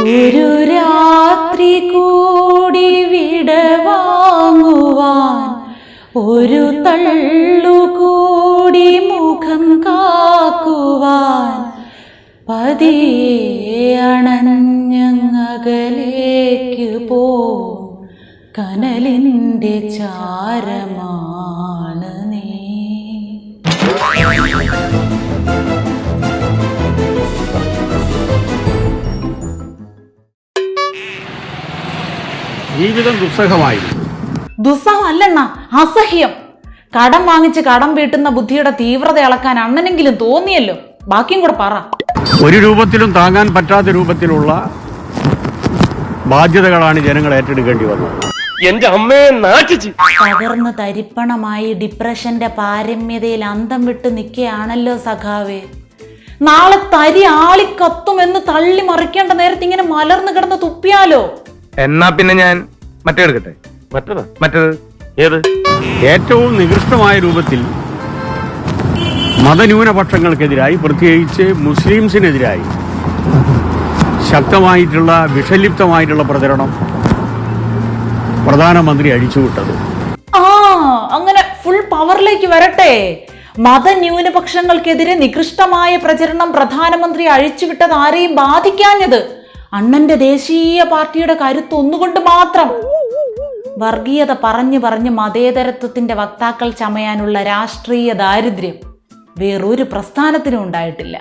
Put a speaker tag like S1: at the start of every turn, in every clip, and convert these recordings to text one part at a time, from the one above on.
S1: ഒരു രാത്രി കൂടി വിടവാങ്ങുവാൻ ഒരു തള്ളുകൂടി മുഖം കാക്കുവാൻ പതിയെ അണഞ്ഞങ്ങകലേക്ക് പോ. കനലിന്റെ ചാരമാണ് നീ.
S2: ജീവിതം ദുസ്സഹമായിരുന്നു.
S1: ദുസ്സഹമല്ലണ്ണ അസഹ്യം. കടം വാങ്ങിച്ച് കടം വീട്ടുന്ന ബുദ്ധിയുടെ തീവ്രത അളക്കാൻ അണ്ണനെങ്കിലും തോന്നിയല്ലോ. ബാക്കിയും കൂടെ പറ.
S2: ഒരു രൂപത്തിലും താങ്ങാൻ പറ്റാത്ത രൂപത്തിലുള്ള ബാധ്യതകളാണ് ജനങ്ങൾ ഏറ്റെടുക്കേണ്ടി വന്നത്.
S3: എന്റെ അമ്മയെ നാട്ടിച്ച്
S1: തകർന്ന് തരിപ്പണമായി ഡിപ്രഷന്റെ പാരമ്യതയിൽ അന്തം വിട്ട് നിൽക്കുകയാണല്ലോ സഖാവേ. നാളെ തരി ആളിക്കത്തുമെന്ന് തള്ളി മറിക്കേണ്ട നേരത്ത് ഇങ്ങനെ മലർന്നു കിടന്ന് തുപ്പിയാലോ?
S4: എന്നാ പിന്നെ ഞാൻ മറ്റേ എടുക്കട്ടെ?
S3: മറ്റത്?
S4: മറ്റേത്?
S3: ഏത്?
S2: ഏറ്റവും നികൃഷ്ടമായ രൂപത്തിൽ മതന്യൂനപക്ഷങ്ങൾക്കെതിരായി പ്രത്യേകിച്ച് മുസ്ലിംസിനെതിരായി ശക്തമായിട്ടുള്ള വിഷലിപ്തമായിട്ടുള്ള പ്രചരണം പ്രധാനമന്ത്രി അഴിച്ചുവിട്ടത്.
S1: ആ അങ്ങനെ ഫുൾ പവറിലേക്ക് വരട്ടെ. മതന്യൂനപക്ഷങ്ങൾക്കെതിരെ നികൃഷ്ടമായ പ്രചരണം പ്രധാനമന്ത്രി അഴിച്ചുവിട്ടത് ആരെയും ബാധിക്കാഞ്ഞത്? അണ്ണന്റെ ദേശീയ പാർട്ടിയുടെ കരുത്ത് ഒന്നുകൊണ്ട് മാത്രം. വർഗീയത പറഞ്ഞു പറഞ്ഞ് മതേതരത്വത്തിന്റെ വക്താക്കൾ ചമയാനുള്ള രാഷ്ട്രീയ ദാരിദ്ര്യം വേറൊരു പ്രസ്ഥാനത്തിനും ഉണ്ടായിട്ടില്ല.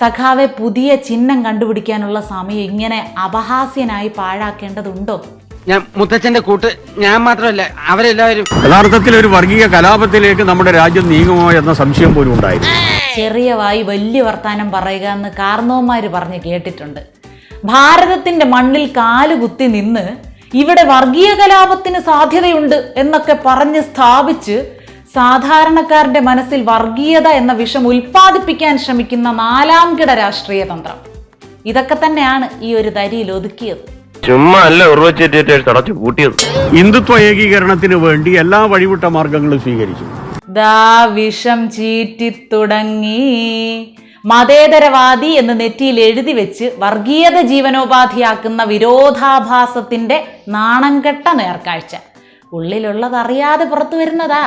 S1: സഖാവെ പുതിയ ചിഹ്നം കണ്ടുപിടിക്കാനുള്ള സമയം ഇങ്ങനെ അപഹാസ്യനായി പാഴാക്കേണ്ടതുണ്ടോ?
S4: ഞാൻ മുത്തച്ഛന്റെ കൂട്ട് ഞാൻ മാത്രമല്ല അവരെല്ലാവരും.
S2: യഥാർത്ഥത്തിൽ ഒരു വർഗീയ കലാപത്തിലേക്ക് നമ്മുടെ രാജ്യം നീങ്ങുമോ എന്ന സംശയം പോലും ഉണ്ടായിരുന്നു
S1: ചെറിയ വായി വലിയ വർത്താനം പറയുക എന്ന് കാർണവന്മാര് പറഞ്ഞ് കേട്ടിട്ടുണ്ട്. ഭാരതത്തിന്റെ മണ്ണിൽ കാലുകുത്തി നിന്ന് ഇവിടെ വർഗീയ കലാപത്തിന് സാധ്യതയുണ്ട് എന്നൊക്കെ പറഞ്ഞ് സ്ഥാപിച്ച് സാധാരണക്കാരന്റെ മനസ്സിൽ വർഗീയത എന്ന വിഷം ഉൽപ്പാദിപ്പിക്കാൻ ശ്രമിക്കുന്ന നാലാം കിട രാഷ്ട്രീയ തന്ത്രം. ഇതൊക്കെ തന്നെയാണ് ഈ ഒരു ദരിയിൽ ഒതുക്കിയത്.
S3: ചുമ്മാ അല്ല തടച്ചു കൂട്ടിയത്
S2: ഹിന്ദുത്വ ഏകീകരണത്തിന് വേണ്ടി എല്ലാ വഴിവിട്ട മാർഗങ്ങളും സ്വീകരിച്ചു.
S1: ദാ വിഷം ചീറ്റി തുടങ്ങി മതേതരവാദി എന്ന് നെറ്റിയിൽ എഴുതി വെച്ച് വർഗീയത ജീവനോപാധിയാക്കുന്ന വിരോധാഭാസത്തിന്റെ നാണംകെട്ട നേർക്കാഴ്ച. ഉള്ളിലുള്ളത് അറിയാതെ പുറത്തു വരുന്നതാ.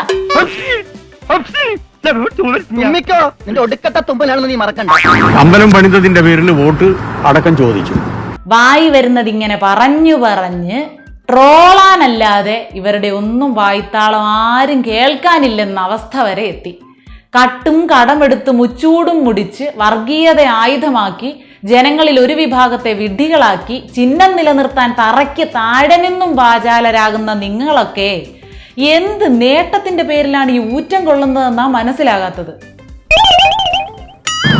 S5: തുമ്മിക്കോ? നിന്റെ ഒടുക്കത്തെ തുമ്പലാണെന്ന് നീ മറക്കണ്ട.
S2: അമ്പലം പണിതതിന്റെ പേരിൽ വോട്ട് അടക്കം ചോദിച്ചു.
S1: വായി വരുന്നത് ഇങ്ങനെ പറഞ്ഞു പറഞ്ഞ് ട്രോളാനല്ലാതെ ഇവരുടെ ഒന്നും വായ്ത്താളം ആരും കേൾക്കാനില്ലെന്ന അവസ്ഥ വരെ എത്തി. കട്ടും കടമെടുത്ത് മുച്ചൂടും മുടിച്ച് വർഗീയത ആയുധമാക്കി ജനങ്ങളിൽ ഒരു വിഭാഗത്തെ വിഡ്ഢികളാക്കി ചിഹ്നം നിലനിർത്താൻ തറയ്ക്ക് താഴെ നിന്നും വാചാലരാകുന്ന നിങ്ങളൊക്കെ എന്ത് നേട്ടത്തിന്റെ പേരിലാണ് ഈ ഊറ്റം കൊള്ളുന്നതെന്നാ മനസ്സിലാകാത്തത്?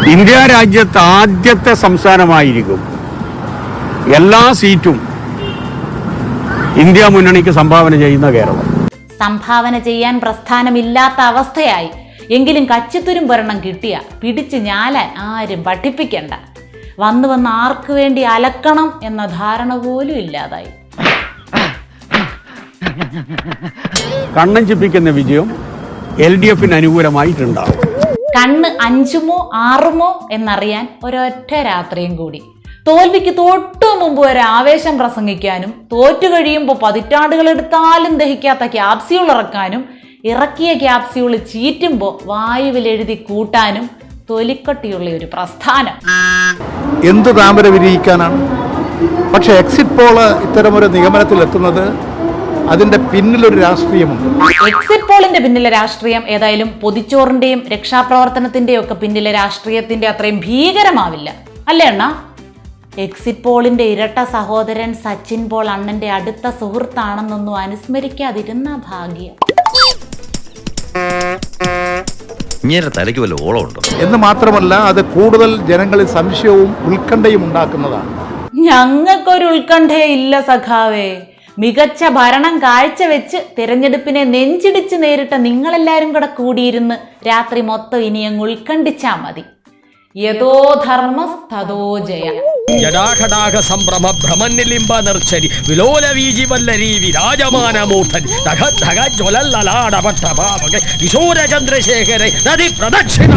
S2: ഇന്ത്യ രാജ്യത്ത് ആദ്യത്തെ സംസ്ഥാനമായിരിക്കും. എല്ലാ സീറ്റും ഇന്ത്യ മുന്നണിക്ക് സംഭാവന ചെയ്യുന്ന കേരളം.
S1: സംഭാവന ചെയ്യാൻ പ്രസ്ഥാനമില്ലാത്ത അവസ്ഥയായി. എങ്കിലും കച്ചിത്തുരും ഭരണം കിട്ടിയ. പിടിച്ച് ഞാലാൻ ആരും പഠിപ്പിക്കണ്ട. വന്നു വന്ന് ആർക്കു വേണ്ടി അലക്കണം എന്ന ധാരണ പോലും ഇല്ലാതായി.
S2: കണ്ണൻ ചിപ്പിക്കുന്ന വിജയം എൽ ഡി എഫിന് അനുകൂലമായിട്ടുണ്ടാവും.
S1: കണ്ണ് അഞ്ചുമോ ആറുമോ എന്നറിയാൻ ഒരൊറ്റ രാത്രിയും കൂടി. തോൽവിക്ക് തൊട്ടു മുമ്പ് വരെ ആവേശം പ്രസംഗിക്കാനും തോറ്റു കഴിയുമ്പോൾ പതിറ്റാണ്ടുകൾ എടുത്താലും ദഹിക്കാത്ത ക്യാപ്സ്യൂൾ ഇറക്കാനും ഇറക്കിയ ക്യാപ്സ്യൂൾ ചീറ്റുമ്പോൾ വായുവിൽ എഴുതി കൂട്ടാനും തൊലിക്കട്ടിയുള്ള ഒരു പ്രസ്ഥാനം.
S6: എന്ത് താമര വിരിയിക്കാനാണ്? പക്ഷെ എക്സിറ്റ് പോൾ ഇത്തരമൊരു നിഗമനത്തിൽ എത്തുന്നത് അതിന്റെ പിന്നിലൊരു രാഷ്ട്രീയമുണ്ട്.
S1: എക്സിറ്റ് പോളിന്റെ പിന്നിലെ രാഷ്ട്രീയം ഏതായാലും പൊതിച്ചോറിന്റെയും രക്ഷാപ്രവർത്തനത്തിന്റെയും ഒക്കെ പിന്നിലെ രാഷ്ട്രീയത്തിന്റെ അത്രയും ഭീകരമാവില്ല. അല്ലേ അണ്ണ? എക്സിറ്റ് പോളിന്റെ ഇരട്ട സഹോദരൻ സച്ചിൻ പോൾ അണ്ണന്റെ അടുത്ത സുഹൃത്താണെന്നൊന്നും അനുസ്മരിക്കാതിരുന്ന ഭാഗ്യം.
S7: ഇങ്ങനെ തലയ്ക്ക് വല്ല ഓളമുണ്ടോ
S6: എന്ന് മാത്രമല്ല അത് കൂടുതൽ ജനങ്ങളിൽ സംശയവും ഉത്കണ്ഠയും ഉണ്ടാക്കുന്നതാണ്.
S1: ഞങ്ങൾക്കൊരു ഉത്കണ്ഠയില്ല സഖാവേ. മികച്ച ഭരണം കാഴ്ചവെച്ച് തിരഞ്ഞെടുപ്പിനെ നെഞ്ചിടിച്ച് നേരിട്ട നിങ്ങളെല്ലാരും കൂടെ കൂടിയിരുന്ന് രാത്രി മൊത്തം ഇനി അങ്ങ് ഉത്കണ്ഠിച്ചാ മതി. യഥോ ധർമ്മസ്തോ ജയ.
S8: ജടാഘടാഘ സംഭ്രമ ഭ്രമനിലിംബ നിർച്ചരി വിലോല വീജി വല്ലരി വിരാജമാനമൂർധൻ ധഗ ധഗ ജ്വലല്ലലാടപട്ട പാവക കിശോര ചന്ദ്രശേഖര നദി പ്രദക്ഷിണ